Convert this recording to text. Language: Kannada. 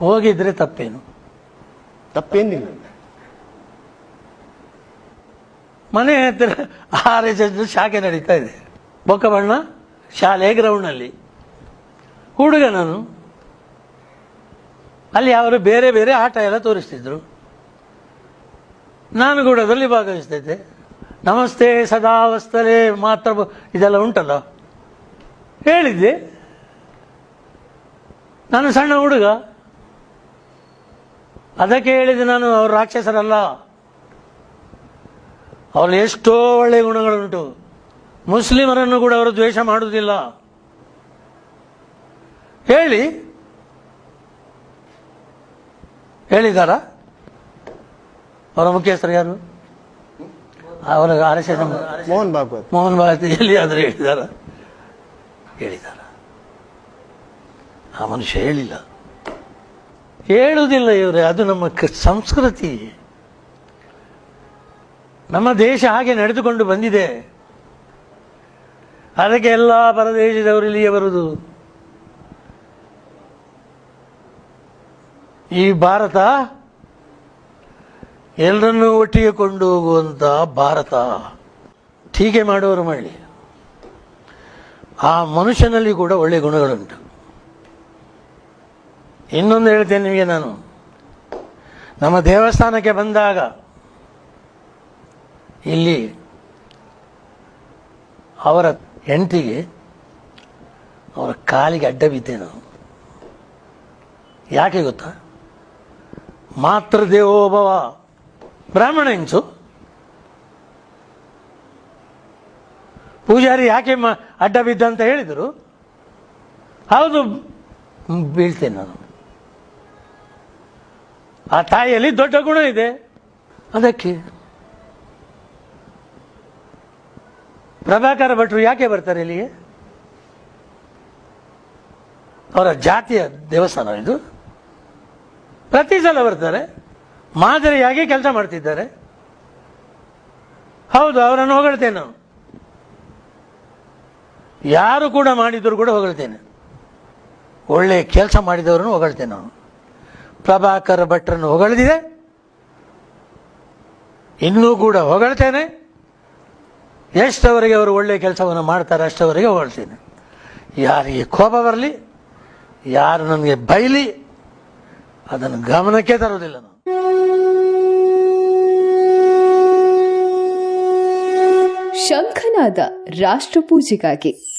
ಹೋಗಿದ್ರೆ ತಪ್ಪೇನು? ತಪ್ಪೇನಿಲ್ಲ. ಮನೆ ಹತ್ತಿರ ಆರ್ ಎಸ್ ಎಸ್ ಶಾಖೆ ನಡೀತಾ ಇದೆ. ಬೊಕ್ಕಬಣ್ಣ ಶಾಲೆ ಗ್ರೌಂಡ್ನಲ್ಲಿ ಹುಡುಗ ನಾನು. ಅಲ್ಲಿ ಅವರು ಬೇರೆ ಬೇರೆ ಆಟ ಎಲ್ಲ ತೋರಿಸ್ತಿದ್ರು. ನಾನು ಕೂಡ ಅದರಲ್ಲಿ ಭಾಗವಹಿಸ್ತಿದ್ದೆ. ನಮಸ್ತೆ ಸದಾವಸ್ತಲೆ ಮಾತ್ರ ಇದೆಲ್ಲ ಉಂಟಲ್ಲ? ಹೇಳಿದ್ದೆ. ನಾನು ಸಣ್ಣ ಹುಡುಗ. ಅದಕ್ಕೆ ಹೇಳಿದೆ ನಾನು ಅವರು ರಾಕ್ಷಸರಲ್ಲ. ಅವರಲ್ಲಿ ಎಷ್ಟೋ ಒಳ್ಳೆಯ ಗುಣಗಳುಂಟು. ಮುಸ್ಲಿಮರನ್ನು ಕೂಡ ಅವರು ದ್ವೇಷ ಮಾಡುವುದಿಲ್ಲ. ಹೇಳಿ. ಹೇಳಿದಾರ ಅವರ ಮುಖ್ಯಸ್ಥರು ಯಾರು? ಅವರ R S S Mohan Bhagwat. Mohan ಆದರೆ ಹೇಳಿದಾರ ಹೇಳಿದಾರ ಆ ಮನುಷ್ಯ ಹೇಳಿಲ್ಲ. ಹೇಳುವುದಿಲ್ಲ ಇವರೇ, ಅದು ನಮ್ಮ ಸಂಸ್ಕೃತಿ. ನಮ್ಮ ದೇಶ ಹಾಗೆ ನಡೆದುಕೊಂಡು ಬಂದಿದೆ. ಅದಕ್ಕೆ ಎಲ್ಲ ಪರದೇಶದವರು ಇಲ್ಲಿಯೇ ಬರುವುದು. ಈ ಭಾರತ ಎಲ್ಲರನ್ನೂ ಒಟ್ಟಿಗೆ ಕೊಂಡು ಹೋಗುವಂತ ಭಾರತ. ಟೀಕೆ ಮಾಡುವವರು ಮಾಡಲಿ. ಆ ಮನುಷ್ಯನಲ್ಲಿ ಕೂಡ ಒಳ್ಳೆಯ ಗುಣಗಳುಂಟು. ಇನ್ನೊಂದು ಹೇಳ್ತೇನೆ ನಿಮಗೆ ನಾನು. ನಮ್ಮ ದೇವಸ್ಥಾನಕ್ಕೆ ಬಂದಾಗ ಇಲ್ಲಿ ಅವರ ಹೆಂಡತಿಗೆ ಅವರ ಕಾಲಿಗೆ ಅಡ್ಡ ಬಿದ್ದೆ ನಾನು. ಯಾಕೆ ಗೊತ್ತಾ? ಮಾತೃ ದೇವೋಭವ ಬ್ರಾಹ್ಮಣ ಹೆಂಚು ಪೂಜಾರಿ ಯಾಕೆ ಅಡ್ಡ ಬಿದ್ದ ಅಂತ ಹೇಳಿದರು? ಹೌದು, ಬೀಳ್ತೇನೆ ನಾನು. ಆ ತಾಯಿಯಲ್ಲಿ ದೊಡ್ಡ ಗುಣ ಇದೆ. ಅದಕ್ಕೆ ಪ್ರಭಾಕರ ಭಟ್ರು ಯಾಕೆ ಬರ್ತಾರೆ ಇಲ್ಲಿಗೆ? ಅವರ ಜಾತಿಯ ದೇವಸ್ಥಾನ ಇದು. ಪ್ರತಿ ಸಲ ಬರ್ತಾರೆ. ಮಾದರಿಯಾಗಿ ಕೆಲಸ ಮಾಡ್ತಿದ್ದಾರೆ. ಹೌದು, ಅವರನ್ನು ಹೊಗಳ್ತೇನೆ ನಾನು. ಯಾರು ಕೂಡ ಮಾಡಿದ್ರು ಕೂಡ ಹೊಗಳ್ತೇನೆ. ಒಳ್ಳೆ ಕೆಲಸ ಮಾಡಿದವರನ್ನು ಹೊಗಳ್ತೇನೆ ನಾನು. ಪ್ರಭಾಕರ ಭಟ್ರನ್ನು ಹೊಗಳಿದೆ ಇನ್ನೂ ಕೂಡ ಹೊಗಳ್ತೇನೆ. ಎಷ್ಟವರೆಗೆ ಅವರು ಒಳ್ಳೆಯ ಕೆಲಸವನ್ನು ಮಾಡ್ತಾರೆ, ಅಷ್ಟವರೆಗೆ ಹೊಗಳ್ತೇನೆ. ಯಾರಿಗೆ ಕೋಪ ಬರಲಿ, ಯಾರು ನನಗೆ ಬೈಲಿ, ಅದನ್ನು ಗಮನಕ್ಕೆ ತರೋದಿಲ್ಲ ನಾನು. ಶಂಖನಾದ ರಾಷ್ಟ್ರಪೂಜೆಗಾಗಿ.